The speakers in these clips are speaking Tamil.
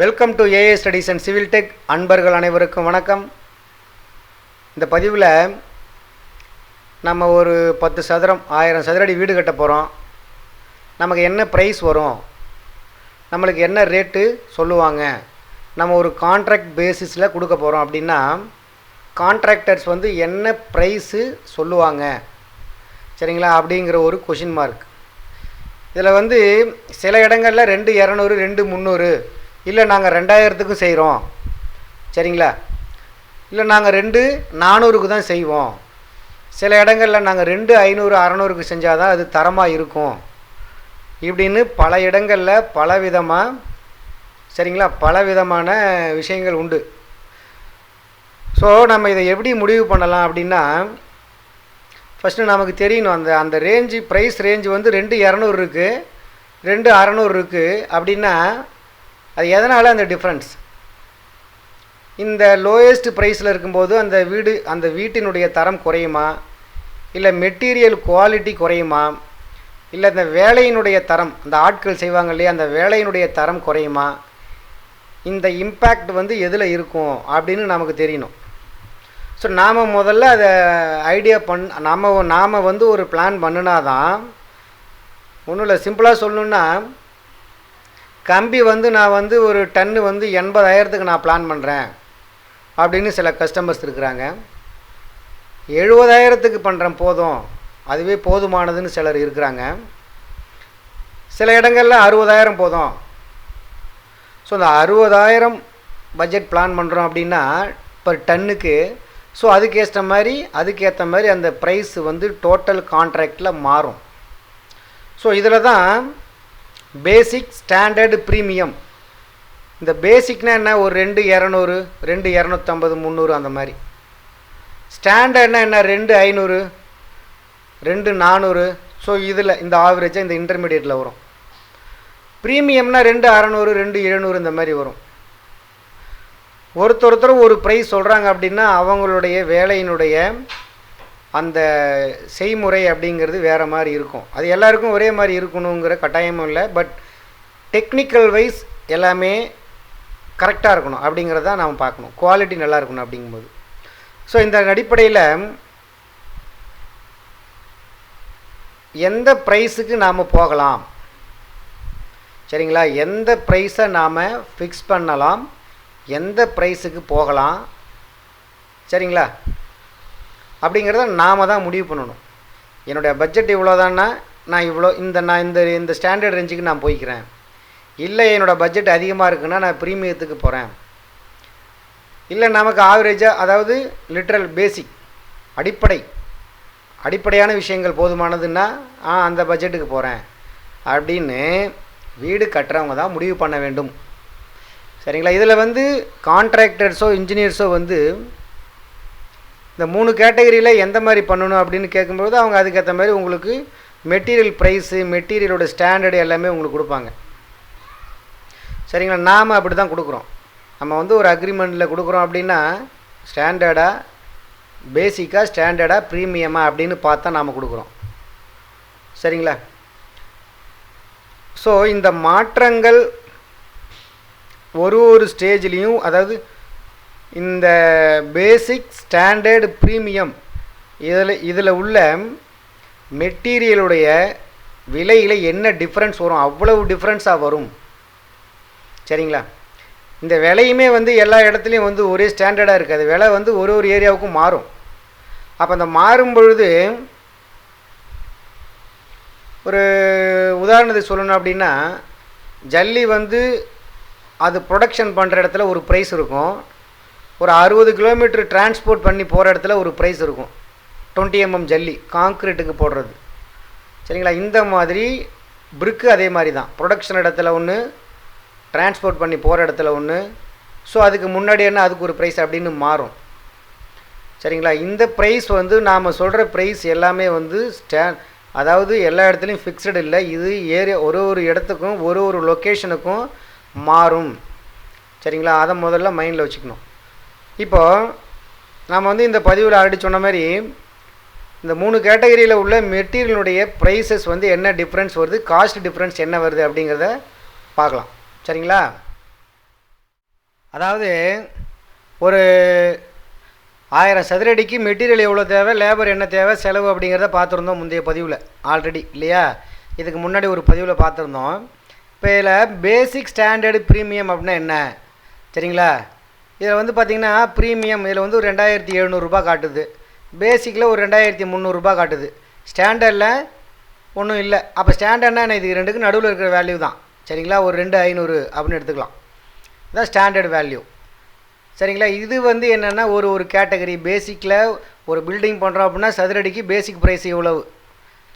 Welcome to AA studies and civil tech அன்பர்கள் அனைவருக்கும் வணக்கம். இந்த பதிவில் நம்ம ஒரு பத்து சதுரம் ஆயிரம் சதுரடி வீடு கட்ட போகிறோம் நமக்கு என்ன ப்ரைஸ் வரும்? நம்மளுக்கு என்ன ரேட்டு சொல்லுவாங்க? நம்ம ஒரு கான்ட்ராக்ட் பேசிஸில் கொடுக்க போகிறோம் அப்படின்னா கான்ட்ராக்டர்ஸ் வந்து என்ன ப்ரைஸு சொல்லுவாங்க? சரிங்களா? அப்படிங்கிற ஒரு கொஷின் மார்க் இதில் வந்து சில இடங்களில் ரெண்டு இரநூறு ரெண்டு முந்நூறு இல்லை நாங்கள் ரெண்டாயிரத்துக்கும் செய்கிறோம் சரிங்களா? இல்லை நாங்கள் ரெண்டு நானூறுக்கு தான் செய்வோம். சில இடங்களில் நாங்கள் ரெண்டு ஐநூறு அறநூறுக்கு செஞ்சால் தான் அது தரமாக இருக்கும். இப்படின்னு பல இடங்களில் பல விதமாக சரிங்களா? பல விதமான விஷயங்கள் உண்டு. ஸோ நம்ம இதை எப்படி முடிவு பண்ணலாம் அப்படின்னா ஃபஸ்ட்டு நமக்கு தெரியணும் அந்த அந்த ரேஞ்சு ப்ரைஸ் ரேஞ்சு வந்து ரெண்டு இரநூறு இருக்குது ரெண்டு அறநூறு இருக்குது அப்படின்னா அது எதனால் அந்த டிஃப்ரென்ஸ் இந்த லோயஸ்ட் ப்ரைஸில் இருக்கும்போது அந்த வீடு அந்த வீட்டினுடைய தரம் குறையுமா? இல்லை மெட்டீரியல் குவாலிட்டி குறையுமா? இல்லை இந்த வேலையினுடைய தரம் அந்த ஆட்கள் செய்வாங்க இல்லையா அந்த வேலையினுடைய தரம் குறையுமா? இந்த இம்பேக்ட் வந்து எதில் இருக்கும் அப்படின்னு நமக்கு தெரியணும். ஸோ நாம் முதல்ல அதை ஐடியா பண் நாம் நாம் வந்து ஒரு பிளான் பண்ணினா தான் ஒன்றும் இல்லை சிம்பிளாக சொல்லணுன்னா கம்பி வந்து நான் வந்து ஒரு டன்னு வந்து எண்பதாயிரத்துக்கு நான் பிளான் பண்ணுறேன் அப்படின்னு சில கஸ்டமர்ஸ் இருக்கிறாங்க. எழுபதாயிரத்துக்கு பண்ணுறேன் போதும். அதுவே போதுமானதுன்னு சிலர் இருக்கிறாங்க. சில இடங்களில் அறுபதாயிரம் போதும். ஸோ இந்த அறுபதாயிரம் பட்ஜெட் பிளான் பண்ணுறோம் அப்படின்னா பர் டன்னுக்கு ஸோ அதுக்கேற்ற மாதிரி அதுக்கேற்ற மாதிரி அந்த ப்ரைஸ் வந்து டோட்டல் கான்ட்ராக்டில் மாறும். ஸோ இதில் தான் பேசிக் ஸ்டாண்டர்டு ப்ரீமியம் இந்த பேசிக்னா என்ன? ஒரு ரெண்டு இரநூறு ரெண்டு இரநூத்தம்பது முந்நூறு அந்த மாதிரி. ஸ்டாண்டர்ட்னா என்ன? ரெண்டு ஐநூறு ரெண்டு நானூறு. ஸோ இதில் இந்த ஆவரேஜாக இந்த இன்டர்மீடியட்டில் வரும். ப்ரீமியம்னா ரெண்டு அறநூறு ரெண்டு எழுநூறு இந்த மாதிரி வரும். ஒருத்தர் ஒருத்தர் ஒரு ப்ரைஸ் சொல்கிறாங்க அப்படின்னா அவங்களுடைய வேலையினுடைய அந்த செய்முறை அப்படிங்கிறது வேறு மாதிரி இருக்கும். அது எல்லாருக்கும் ஒரே மாதிரி இருக்கணுங்கிற கட்டாயமும் இல்லை. பட் டெக்னிக்கல் வைஸ் எல்லாமே கரெக்டாக இருக்கணும் அப்படிங்கிறத நாம் பார்க்கணும். குவாலிட்டி நல்லா இருக்கணும் அப்படிங்கும்போது. ஸோ இந்த அடிப்படையில் எந்த ப்ரைஸுக்கு நாம் போகலாம்? சரிங்களா? எந்த ப்ரைஸை நாம் ஃபிக்ஸ் பண்ணலாம்? எந்த ப்ரைஸுக்கு போகலாம்? சரிங்களா? அப்படிங்கிறத நாம் தான் முடிவு பண்ணணும். என்னுடைய பட்ஜெட் இவ்வளோதான்னா நான் இவ்வளோ இந்த நான் இந்த இந்த ஸ்டாண்டர்ட் ரேஞ்சுக்கு நான் போய்க்கிறேன். இல்லை என்னோடய பட்ஜெட் அதிகமாக இருக்குன்னா நான் ப்ரீமியத்துக்கு போகிறேன் இல்லை நமக்கு ஆவரேஜாக அதாவது லிட்ரல் பேசிக் அடிப்படை அடிப்படையான விஷயங்கள் போதுமானதுன்னா ஆ அந்த பட்ஜெட்டுக்கு போகிறேன் அப்படின்னு வீடு கட்டுறவங்க தான் முடிவு பண்ண வேண்டும். சரிங்களா? இதில் வந்து கான்ட்ராக்டர்ஸோ இன்ஜினியர்ஸோ வந்து இந்த மூணு கேட்டகரியில் எந்த மாதிரி பண்ணணும் அப்படின்னு கேட்கும்போது அவங்க அதுக்கேற்ற மாதிரி உங்களுக்கு மெட்டீரியல் ப்ரைஸு மெட்டீரியலோட ஸ்டாண்டர்டு எல்லாமே உங்களுக்கு கொடுப்பாங்க. சரிங்களா? நாம் அப்படி தான் கொடுக்குறோம். நம்ம வந்து ஒரு அக்ரிமெண்ட்டில் கொடுக்குறோம் அப்படின்னா ஸ்டாண்டர்டாக பேசிக்காக ஸ்டாண்டர்டாக ப்ரீமியமாக அப்படின்னு பார்த்தா நாம் கொடுக்குறோம். சரிங்களா? ஸோ இந்த மாற்றங்கள் ஒரு ஒரு ஸ்டேஜ்லேயும் அதாவது இந்த பேசிக் ஸ்டாண்டர்டு ப்ரீமியம் இதில் இதில் உள்ள மெட்டீரியலுடைய விலையில் என்ன டிஃப்ரென்ஸ் வரும்? அவ்வளவு டிஃப்ரென்ஸாக வரும். சரிங்களா? இந்த விலையுமே வந்து எல்லா இடத்துலையும் வந்து ஒரே ஸ்டாண்டர்டாக இருக்காது. விலை வந்து ஒரு ஒரு ஏரியாவுக்கும் மாறும். அப்போ அந்த மாறும் பொழுது ஒரு உதாரணத்துக்கு சொல்லணும் அப்படின்னா ஜல்லி வந்து அது ப்ரொடக்ஷன் பண்ணுற இடத்துல ஒரு ப்ரைஸ் இருக்கும். ஒரு அறுபது கிலோமீட்டர் டிரான்ஸ்போர்ட் பண்ணி போகிற இடத்துல ஒரு ப்ரைஸ் இருக்கும். டுவெண்ட்டி எம்எம் ஜல்லி காங்க்ரீட்டுக்கு போடுறது. சரிங்களா? இந்த மாதிரி பிரிக்கு அதே மாதிரி தான். ப்ரொடக்ஷன் இடத்துல ஒன்று டிரான்ஸ்போர்ட் பண்ணி போகிற இடத்துல ஒன்று ஸோ அதுக்கு முன்னாடி என்ன அதுக்கு ஒரு ப்ரைஸ் அப்படின்னு மாறும். சரிங்களா? இந்த ப்ரைஸ் வந்து நாம் சொல்கிற ப்ரைஸ் எல்லாமே வந்து ஸ்டே அதாவது எல்லா இடத்துலையும் ஃபிக்ஸ்டு இல்லை. இது ஏரியா ஒரு ஒரு இடத்துக்கும் ஒரு ஒரு லொக்கேஷனுக்கும் மாறும். சரிங்களா? அதை முதல்ல மைண்டில் வச்சுக்கணும். இப்போது நாம் வந்து இந்த பதிவில் ஆல்ரெடி சொன்ன மாதிரி இந்த மூணு கேட்டகரியில் உள்ள மெட்டீரியலுடைய ப்ரைஸஸ் வந்து என்ன டிஃப்ரென்ஸ் வருது காஸ்ட் டிஃப்ரென்ஸ் என்ன வருது அப்படிங்கிறத பார்க்கலாம். சரிங்களா? அதாவது ஒரு ஆயிரம் சதுரடிக்கு மெட்டீரியல் எவ்வளோ தேவை லேபர் என்ன தேவை செலவு அப்படிங்கிறத பார்த்துருந்தோம் முந்தைய பதிவில் ஆல்ரெடி இல்லையா? இதுக்கு முன்னாடி ஒரு பதிவில் பார்த்துருந்தோம். இப்போ இதில் பேசிக் ஸ்டாண்டர்டு ப்ரீமியம் அப்படின்னா என்ன? சரிங்களா? இதில் வந்து பார்த்திங்கன்னா ப்ரீமியம் இதில் வந்து ஒரு ரெண்டாயிரத்தி எழுநூறுபா காட்டுது. பேசிக்கில் ஒரு ரெண்டாயிரத்தி முந்நூறுரூபா காட்டுது. ஸ்டாண்டர்டில் ஒன்றும் இல்லை. அப்போ ஸ்டாண்டர்ட்னா என்ன? இது ரெண்டுக்கு நடுவில் இருக்கிற வேல்யூ தான். சரிங்களா? ஒரு ரெண்டு ஐநூறு அப்படின்னு எடுத்துக்கலாம். இதான் ஸ்டாண்டர்ட் வேல்யூ சரிங்களா? இது வந்து என்னென்னா ஒரு ஒரு கேட்டகரி பேசிக்கில் ஒரு பில்டிங் பண்ணுறோம் அப்படின்னா சதுரடிக்கு பேசிக் ப்ரைஸ் இவ்வளவு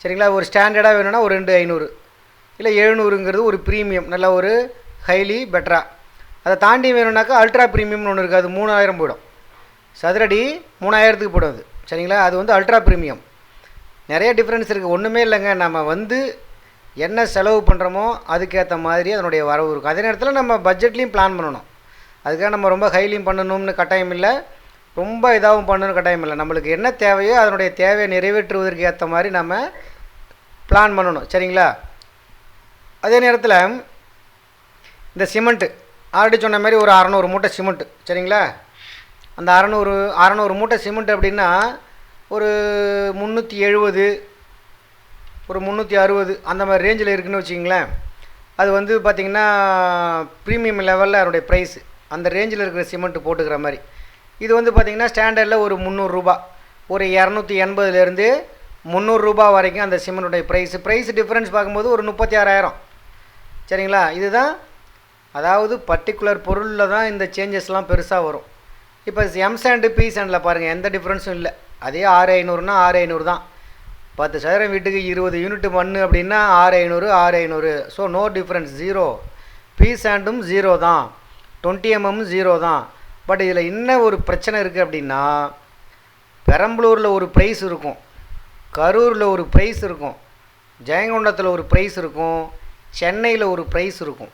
சரிங்களா? ஒரு ஸ்டாண்டர்டாக வேணும்னா ஒரு ரெண்டு ஐநூறு. இல்லை எழுநூறுங்கிறது ஒரு ப்ரீமியம் நல்ல ஒரு ஹைலி பெட்டராக அதை தாண்டி வேணும்னாக்கா அல்ட்ரா ப்ரீமியம்னு ஒன்று இருக்குது அது மூணாயிரம் போயிடும். சதுரடி மூணாயிரத்துக்கு போயிடும் அது. சரிங்களா? அது வந்து அல்ட்ரா ப்ரீமியம் நிறைய டிஃப்ரென்ஸ் இருக்குது ஒன்றுமே இல்லைங்க. நம்ம வந்து என்ன செலவு பண்ணுறோமோ அதுக்கேற்ற மாதிரி அதனுடைய வரவு இருக்கும். அதே நேரத்தில் நம்ம பட்ஜெட்லேயும் பிளான் பண்ணணும். அதுக்காக நம்ம ரொம்ப ஹைலியும் பண்ணணும்னு கட்டாயம் இல்லை. ரொம்ப இதாகவும் பண்ணணும்னு கட்டாயம் இல்லை. நம்மளுக்கு என்ன தேவையோ அதனுடைய தேவையை நிறைவேற்றுவதற்கு ஏற்ற மாதிரி நம்ம பிளான் பண்ணணும். சரிங்களா? அதே நேரத்தில் இந்த சிமெண்ட்டு ஆல்ரெடி சொன்ன மாதிரி ஒரு அறநூறு மூட்டை சிமெண்ட்டு சரிங்களா? அந்த அறநூறு அறநூறு மூட்டை சிமெண்ட் அப்படின்னா ஒரு முந்நூற்றி எழுபது ஒரு முந்நூற்றி அறுபது அந்த மாதிரி ரேஞ்சில் இருக்குன்னு வச்சிங்களேன் அது வந்து பார்த்திங்கன்னா ப்ரீமியம் லெவலில் அதனுடைய ப்ரைஸ் அந்த ரேஞ்சில் இருக்கிற சிமெண்ட்டு போட்டுக்கிற மாதிரி. இது வந்து பார்த்திங்கன்னா ஸ்டாண்டர்டில் ஒரு முந்நூறுரூபா ஒரு இரநூத்தி எண்பதுலேருந்து முந்நூறுரூபா வரைக்கும் அந்த சிமெண்ட்டுடைய ப்ரைஸ் ப்ரைஸ் டிஃப்ரென்ஸ் பார்க்கும்போது ஒரு முப்பத்தி ஆறாயிரம். சரிங்களா? இதுதான் அதாவது பர்டிகுலர் பொருளில் தான் இந்த சேஞ்சஸ்லாம் பெருசாக வரும். இப்போ எம் சாண்டு பி சாண்டில் பாருங்கள் எந்த டிஃப்ரென்ஸும் இல்லை. அதே ஆறு ஐநூறுனா ஆறு ஐநூறு தான். பத்து சதுரம் வீட்டுக்கு இருபது யூனிட் மண் அப்படின்னா ஆறு ஐநூறு ஆறு ஐநூறு. So no difference zero B சாண்டும் zero தான். டுவெண்ட்டி எம்எம் ஜீரோ தான். பட் இதில் என்ன ஒரு பிரச்சனை இருக்குது அப்படின்னா பெரம்பலூரில் ஒரு ப்ரைஸ் இருக்கும். கரூரில் ஒரு ப்ரைஸ் இருக்கும். ஜெயங்கொண்டத்தில் ஒரு ப்ரைஸ் இருக்கும். சென்னையில் ஒரு ப்ரைஸ் இருக்கும்.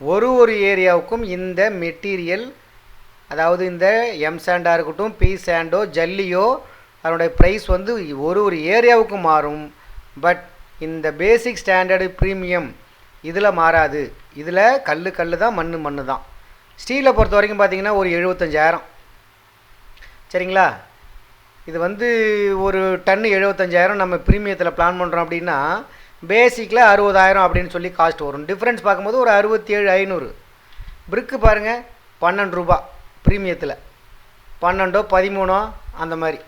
ஒரு ஒரு ஏரியாவுக்கும் இந்த மெட்டீரியல் அதாவது இந்த எம் சாண்டாக இருக்கட்டும் பி சாண்டோ ஜல்லியோ அதனுடைய ப்ரைஸ் வந்து ஒரு ஒரு ஏரியாவுக்கும் மாறும். பட் இந்த பேசிக் ஸ்டாண்டர்டு ப்ரீமியம் இதில் மாறாது. இதில் கல் கல் தான் மண் மண் தான். ஸ்டீலை பொறுத்த வரைக்கும் பார்த்தீங்கன்னா ஒரு எழுபத்தஞ்சாயிரம் சரிங்களா? இது வந்து ஒரு டன்னு எழுபத்தஞ்சாயிரம் நம்ம ப்ரீமியத்தில் பிளான் பண்ணுறோம் அப்படின்னா பேசிக்கில் அறுபதாயிரம் அப்படின்னு சொல்லி காஸ்ட் வரும். டிஃப்ரென்ஸ் பார்க்கும்போது ஒரு அறுபத்தி ஏழு ஐநூறு. பிரிக்கு பாருங்கள் பன்னெண்டு ரூபா ப்ரீமியத்தில் பன்னெண்டோ பதிமூணோ அந்த மாதிரி.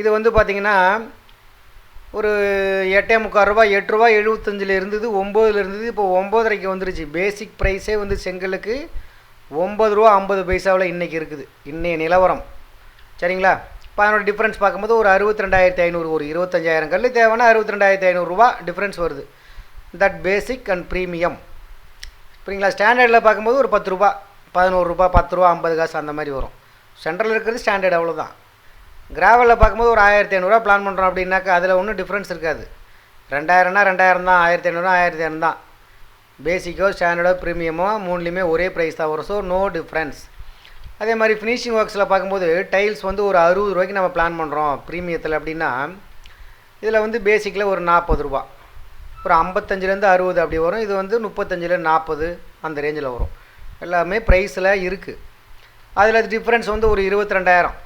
இது வந்து பார்த்திங்கன்னா ஒரு எட்டே முக்கால் ரூபா எட்டு ரூபா எழுபத்தஞ்சில் இருந்தது ஒம்போதில் இருந்தது இப்போ ஒம்போதரைக்கு வந்துருச்சு. பேசிக் ப்ரைஸே வந்து செங்கலுக்கு ஒம்பது ரூபா ஐம்பது பைசாவில் இன்றைக்கி இருக்குது. இன்றைய நிலவரம். சரிங்களா? அதனோட டிஃப்ரென்ஸ் பார்க்கும்போது ஒரு அறுபத்தி ரெண்டாயிரத்தி ஐநூறு ஒரு இருபத்தஞ்சாயிரம் கல் தேவைன்னா அறுபத்தி ரெண்டாயிரத்தி ஐநூறுரூவா டிஃப்ரென்ஸ் வருது. தட் பேசிக் அண்ட் ப்ரீமியம் சரிங்களா ஸ்டாண்டர்டில் பார்க்கும்போது ஒரு பத்து ரூபா பதினோரு ரூபா பத்து ரூபா ஐம்பது காசு அந்த மாதிரி வரும். சென்ட்ரலில் இருக்கிறது ஸ்டாண்டர்ட் அவ்வளோதான் கிராவலில் பார்க்கும்போது ஒரு ஆயிரத்தி ஐநூறுரூவா பிளான் பண்ணுறோம் அப்படின்னாக்கா அதில் ஒன்றும் டிஃப்ரென்ஸ் இருக்காது. ரெண்டாயிரம்னா ரெண்டாயிரம் தான் ஆயிரத்தி ஐநூறுரூவா ஆயிரத்தி ஐநூறு தான். பேசிக்கோ ஸ்டாண்டர்டோ ப்ரீமியமோ மூணுலேயுமே ஒரே ப்ரைஸ் தான் வரும். ஸோ நோ டிஃப்ரென்ஸ் அதே மாதிரி ஃபினிஷிங் ஒர்க்ஸில் பார்க்கும்போது டைல்ஸ் வந்து ஒரு அறுபது ரூபாய்க்கு நம்ம பிளான் பண்ணுறோம் ப்ரீமியத்தில் அப்படின்னா இதில் வந்து பேசிக்கில் ஒரு நாற்பது ரூபா. ஒரு ஐம்பத்தஞ்சிலேருந்து அறுபது அப்படி வரும். இது வந்து முப்பத்தஞ்சிலேருந்து நாற்பது அந்த ரேஞ்சில் வரும். எல்லாமே ப்ரைஸில் இருக்குது அதில் டிஃப்ரென்ஸ் வந்து ஒரு இருபத்தி ரெண்டாயிரம்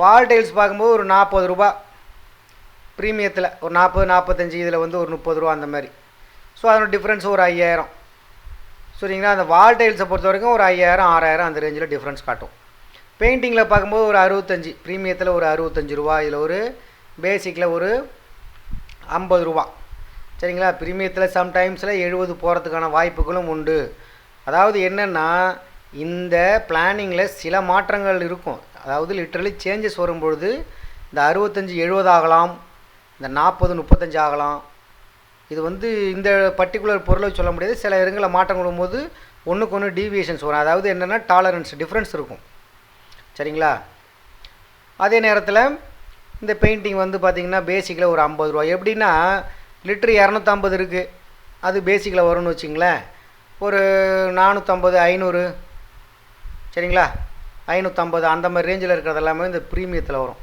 வால் டைல்ஸ் பார்க்கும்போது ஒரு நாற்பது ரூபா. ப்ரீமியத்தில் ஒரு நாற்பது நாற்பத்தஞ்சு இதில் வந்து ஒரு முப்பது ரூபா அந்த மாதிரி. ஸோ அதோட டிஃப்ரென்ஸ் ஒரு ஐயாயிரம். சரிங்களா? அந்த வால் டைல்ஸை பொறுத்த வரைக்கும் ஒரு ஐயாயிரம் ஆறாயிரம் அந்த ரேஞ்சில் டிஃப்ரென்ஸ் காட்டும். பெயிண்டிங்கில் பார்க்கும்போது ஒரு அறுபத்தஞ்சி ப்ரீமியத்தில் ஒரு அறுபத்தஞ்சி ரூபா இதில் ஒரு பேசிக்கில் ஒரு ஐம்பது ரூபா. சரிங்களா? ப்ரீமியத்தில் சம்டைம்ஸில் எழுபது போகிறதுக்கான வாய்ப்புகளும் உண்டு. அதாவது என்னென்னா இந்த பிளானிங்கில் சில மாற்றங்கள் இருக்கும். அதாவது லிட்ரலி சேஞ்சஸ் வரும்பொழுது இந்த அறுபத்தஞ்சி எழுபது ஆகலாம் இந்த நாற்பது முப்பத்தஞ்சு ஆகலாம் இது வந்து இந்த பர்டிகுலர் பொருளை சொல்ல முடியாது. சில இடங்களில் மாற்றம் கொடுக்கும்போது ஒன்றுக்கு ஒன்று டீவியேஷன்ஸ் வரும். அதாவது என்னென்னா டாலரன்ஸ் டிஃப்ரென்ஸ் இருக்கும். சரிங்களா? அதே நேரத்தில் இந்த பெயிண்டிங் வந்து பார்த்திங்கன்னா பேசிக்கில் ஒரு ஐம்பது ரூபா எப்படின்னா லிட்ரு இரநூத்தம்பது இருக்குது அது பேசிக்கில் வரும்னு வச்சிங்களேன். ஒரு நானூற்றம்பது ஐநூறு. சரிங்களா? ஐநூற்றம்பது அந்த மாதிரி ரேஞ்சில் இருக்கிறது எல்லாமே இந்த ப்ரீமியத்தில் வரும்.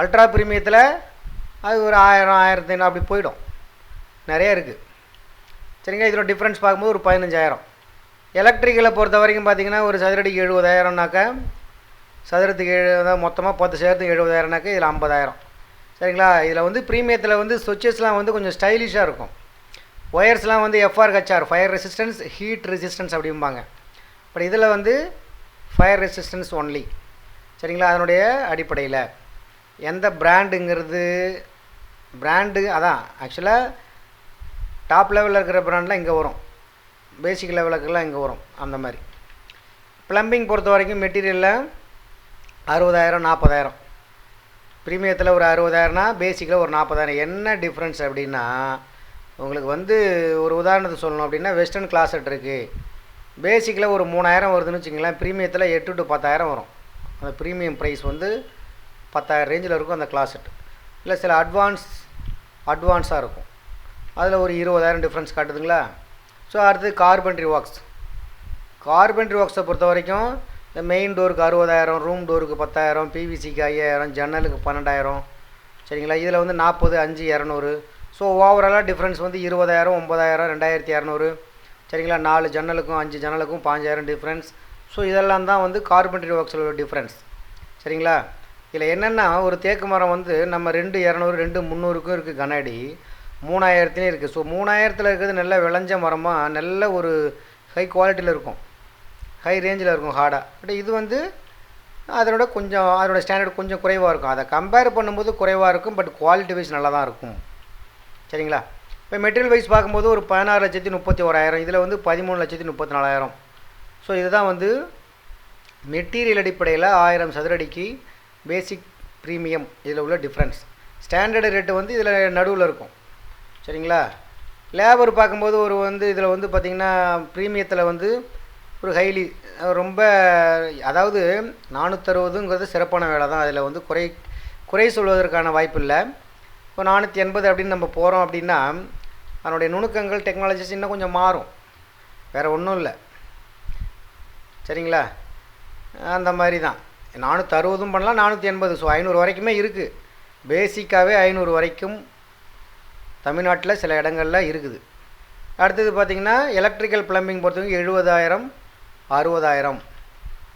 அல்ட்ரா ப்ரீமியத்தில் அது ஒரு ஆயிரம் ஆயிரத்தி ஐநூறு அப்படி போயிடும். நிறைய இருக்குது சரிங்க இதோட டிஃப்ரென்ஸ் பார்க்கும்போது ஒரு பதினஞ்சாயிரம். எலக்ட்ரிக்கலை பொறுத்த வரைக்கும் பார்த்தீங்கன்னா ஒரு சதுரடிக்கு எழுபதாயிரம்னாக்கா சதுரத்துக்கு ஏழு மொத்தமாக பத்து சதுரத்துக்கு எழுபதாயிரம்னாக்கா இதில் ஐம்பதாயிரம். சரிங்களா? இதில் வந்து ப்ரீமியத்தில் வந்து சுவிச்சஸ்லாம் வந்து கொஞ்சம் ஸ்டைலிஷாக இருக்கும். ஒயர்ஸ்லாம் வந்து FR HR fire resistance heat resistance அப்படிம்பாங்க. பட் இதில் வந்து ஃபயர் ரெசிஸ்டன்ஸ் ஒன்லி சரிங்களா? அதனுடைய அடிப்படையில். எந்த பிராண்டுங்கிறது பிராண்டு அதான் ஆக்சுவலாக டாப் லெவலில் இருக்கிற பிராண்ட்லாம் இங்கே வரும். பேசிக் லெவலுக்கெல்லாம் இங்கே வரும். அந்த மாதிரி. ப்ளம்பிங் பொறுத்த வரைக்கும் மெட்டீரியலில் அறுபதாயிரம் நாற்பதாயிரம் ப்ரீமியத்தில் ஒரு அறுபதாயிரம்னா பேசிக்கில் ஒரு நாற்பதாயிரம் என்ன டிஃப்ரென்ஸ் அப்படின்னா உங்களுக்கு வந்து ஒரு உதாரணத்துக்கு சொல்லணும் அப்படின்னா வெஸ்டர்ன் கிளாஸட் இருக்குது பேசிக்கில் ஒரு மூணாயிரம் வருதுன்னு வச்சுங்களேன் ப்ரீமியத்தில் எட்டு டு பத்தாயிரம் வரும். அந்த ப்ரீமியம் ப்ரைஸ் வந்து பத்தாயிரம் ரேஞ்சில் இருக்கும் அந்த கிளாஸட் இல்லை சில அட்வான்ஸ் அட்வான்ஸாக இருக்கும். அதில் ஒரு இருபதாயிரம் டிஃப்ரென்ஸ் காட்டுதுங்களா? ஸோ அடுத்து கார்பென்ட்ரி ஒர்க்ஸ் கார்பென்ட்ரி ஒர்க்ஸை பொறுத்த வரைக்கும் இந்த மெயின் டோருக்கு அறுபதாயிரம் ரூம் டோருக்கு பத்தாயிரம் பிவிசிக்கு ஐயாயிரம் ஜன்னலுக்கு பன்னெண்டாயிரம். சரிங்களா? இதில் வந்து நாற்பது அஞ்சு இரநூறு. ஸோ ஓவராலாக டிஃப்ரென்ஸ் வந்து இருபதாயிரம் ஒம்பதாயிரம் ரெண்டாயிரத்தி இரநூறு சரிங்களா? நாலு ஜன்னலுக்கும் அஞ்சு ஜன்னலுக்கும் பாஞ்சாயிரம் டிஃப்ரென்ஸ் ஸோ இதெல்லாம் தான் வந்து கார்பென்ட்ரி ஒர்க்ஸில் உள்ள டிஃப்ரென்ஸ் சரிங்களா? இதில் என்னென்னா ஒரு தேக்கு மரம் வந்து நம்ம ரெண்டு இரநூறு ரெண்டு முந்நூறுக்கும் இருக்குது கண்ணாடி. மூணாயிரத்துலேயும் இருக்குது ஸோ மூணாயிரத்தில் இருக்கிறது நல்ல விளைஞ்ச மரமாக நல்ல ஒரு ஹை குவாலிட்டியில் இருக்கும். ஹை ரேஞ்சில் இருக்கும் ஹார்டாக பட் இது வந்து அதனோட கொஞ்சம் அதனோட ஸ்டாண்டர்ட் கொஞ்சம் குறைவாக இருக்கும். அதை கம்பேர் பண்ணும்போது குறைவாக இருக்கும் பட் குவாலிட்டி வைஸ் நல்லா தான் இருக்கும். சரிங்களா? இப்போ மெட்டீரியல் வைஸ் பார்க்கும்போது ஒரு பதினாறு லட்சத்தி முப்பத்தி ஓராயிரம் இதில் வந்து பதிமூணு லட்சத்தி முப்பத்தி நாலாயிரம். ஸோ இதுதான் வந்து மெட்டீரியல் அடிப்படையில் ஆயிரம் சதுரடிக்கு பேசிக் ப்ரீமியம் இதில் உள்ள டிஃப்ரென்ஸ் ஸ்டாண்டர்டு ரேட்டு வந்து இதில் நடுவில் இருக்கும். சரிங்களா? லேபர் பார்க்கும்போது ஒரு வந்து இதில் வந்து பார்த்திங்கன்னா ப்ரீமியத்தில் வந்து ஒரு ஹைலி ரொம்ப அதாவது நானூற்றறுபதுங்கிறது சிறப்பான வேலை தான். அதில் வந்து குறை குறை சொல்வதற்கான வாய்ப்பு இல்லை. இப்போ நானூற்றி எண்பது அப்படின்னு நம்ம போகிறோம் அப்படின்னா அதனுடைய நுணுக்கங்கள் டெக்னாலஜிஸ் இன்னும் கொஞ்சம் மாறும். வேறு ஒன்றும் இல்லை. சரிங்களா? அந்த மாதிரி தான். நானூற்றி அறுபதும் பண்ணலாம் நானூற்றி எண்பது ஸோ ஐநூறு வரைக்குமே இருக்குது பேசிக்காகவே ஐநூறு வரைக்கும் தமிழ்நாட்டில் சில இடங்களில் இருக்குது. அடுத்தது பார்த்திங்கன்னா எலக்ட்ரிக்கல் ப்ளம்பிங் பொறுத்தவரைக்கும் எழுபதாயிரம் அறுபதாயிரம்.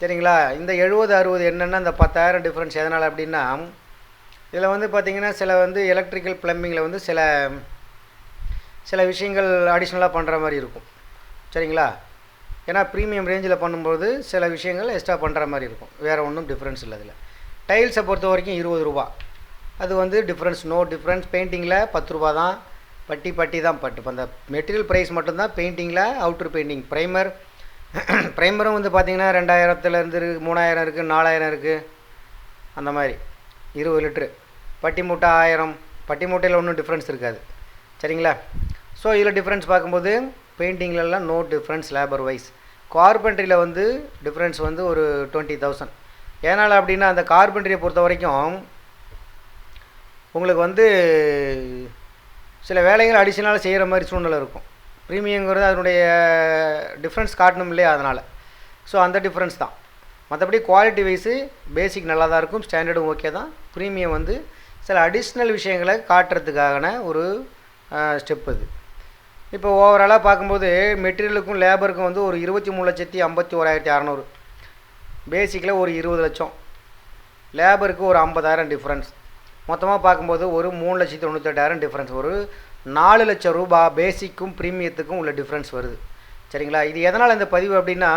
சரிங்களா? இந்த எழுபது அறுபது என்னென்னா இந்த பத்தாயிரம் டிஃப்ரென்ஸ் எதனால் அப்படின்னா இதில் வந்து பார்த்திங்கன்னா சில வந்து எலக்ட்ரிக்கல் ப்ளம்பிங்கில் வந்து சில சில விஷயங்கள் அடிஷ்னலாக பண்ணுற மாதிரி இருக்கும். சரிங்களா? ஏன்னா ப்ரீமியம் ரேஞ்சில் பண்ணும்போது சில விஷயங்கள் எக்ஸ்ட்ரா பண்ணுற மாதிரி இருக்கும். வேறு ஒன்றும் டிஃப்ரென்ஸ் இல்லை அதில். டைல்ஸை பொறுத்த வரைக்கும் இருபது ரூபா. அது வந்து டிஃப்ரென்ஸ் நோ டிஃப்ரென்ஸ் பெயிண்டிங்கில் பத்து ரூபா தான் பட்டி பட்டி. தான் பட்டு அந்த மெட்டீரியல் ப்ரைஸ் மட்டும்தான். பெயிண்டிங்கில் அவுட்ரு பெயிண்டிங் ப்ரைமர் ப்ரைமரும் வந்து பார்த்திங்கன்னா ரெண்டாயிரத்துலேருந்து இருக்குது மூணாயிரம் இருக்குது நாலாயிரம் இருக்குது அந்த மாதிரி. இருபது லிட்ரு பட்டி மூட்டை ஆயிரம். பட்டி மூட்டையில் ஒன்றும் டிஃப்ரென்ஸ் இருக்காது. சரிங்களா? ஸோ இதில் டிஃப்ரென்ஸ் பார்க்கும்போது பெயிண்டிங்லலாம் நோ டிஃப்ரென்ஸ் லேபர் வைஸ் கார்பெண்ட்ரியில் வந்து டிஃப்ரென்ஸ் வந்து ஒரு டுவெண்ட்டி தௌசண்ட் ஏனால் அப்படின்னா அந்த கார்பெண்ட்ரியை பொறுத்த வரைக்கும் உங்களுக்கு வந்து சில வேலைகள் அடிஷ்னலாக செய்கிற மாதிரி சூழ்நிலை இருக்கும். ப்ரீமியங்கிறது அதனுடைய டிஃப்ரென்ஸ் காட்டணும் இல்லையா அதனால். ஸோ அந்த டிஃப்ரென்ஸ் தான். மற்றபடி குவாலிட்டி வைஸு பேசிக் நல்லா தான் இருக்கும் ஸ்டாண்டர்டும் ஓகே தான். ப்ரீமியம் வந்து சில அடிஷ்னல் விஷயங்களை காட்டுறதுக்கான ஒரு ஸ்டெப் இது இப்போ ஓவராலாக பார்க்கும்போது மெட்டீரியலுக்கும் லேபருக்கும் வந்து ஒரு இருபத்தி மூணு லட்சத்தி ஐம்பத்தி ஓராயிரத்தி அறநூறு பேசிக்கில் ஒரு இருபது லட்சம். லேபருக்கு ஒரு ஐம்பதாயிரம் டிஃப்ரென்ஸ் மொத்தமாக பார்க்கும்போது ஒரு மூணு லட்சத்தி தொண்ணூத்தெட்டாயிரம் டிஃப்ரென்ஸ் ஒரு நாலு லட்சம் ரூபாய் பேசிக்கும் ப்ரீமியத்துக்கும் உள்ள டிஃப்ரென்ஸ் வருது. சரிங்களா? இது எதனால் இந்த பதிவு அப்படின்னா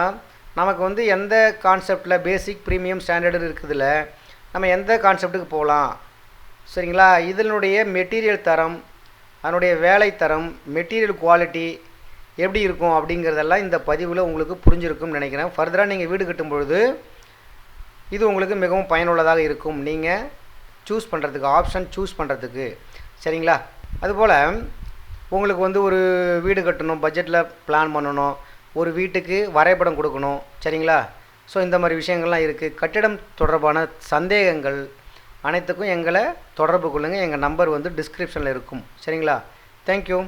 நமக்கு வந்து எந்த கான்செப்டில் பேசிக் ப்ரீமியம் ஸ்டாண்டர்டு இருக்குதுல்ல நம்ம எந்த கான்செப்ட்டுக்கு போகலாம்? சரிங்களா? இதனுடைய மெட்டீரியல் தரம் அதனுடைய வேலை தரம் மெட்டீரியல் குவாலிட்டி எப்படி இருக்கும் அப்படிங்கிறதெல்லாம் இந்த பதிவில் உங்களுக்கு புரிஞ்சிருக்கும்னு நினைக்கிறேன். ஃபர்தராக நீங்கள் வீடு கட்டும் பொழுது இது உங்களுக்கு மிகவும் பயனுள்ளதாக இருக்கும். நீங்கள் சூஸ் பண்ணுறதுக்கு ஆப்ஷன் சூஸ் பண்ணுறதுக்கு சரிங்களா? அதுபோல் உங்களுக்கு வந்து ஒரு வீடு கட்டணும் பட்ஜெட்டில் பிளான் பண்ணணும் ஒரு வீட்டுக்கு வரைபடம் கொடுக்கணும் சரிங்களா? ஸோ இந்த மாதிரி விஷயங்கள்லாம் இருக்குது கட்டிடம் தொடர்பான சந்தேகங்கள் அனைத்துக்கும் எங்களை தொடர்பு கொள்ளுங்கள் எங்கள் நம்பர் வந்து டிஸ்கிரிப்ஷனில் இருக்கும். சரிங்களா? தேங்க்யூ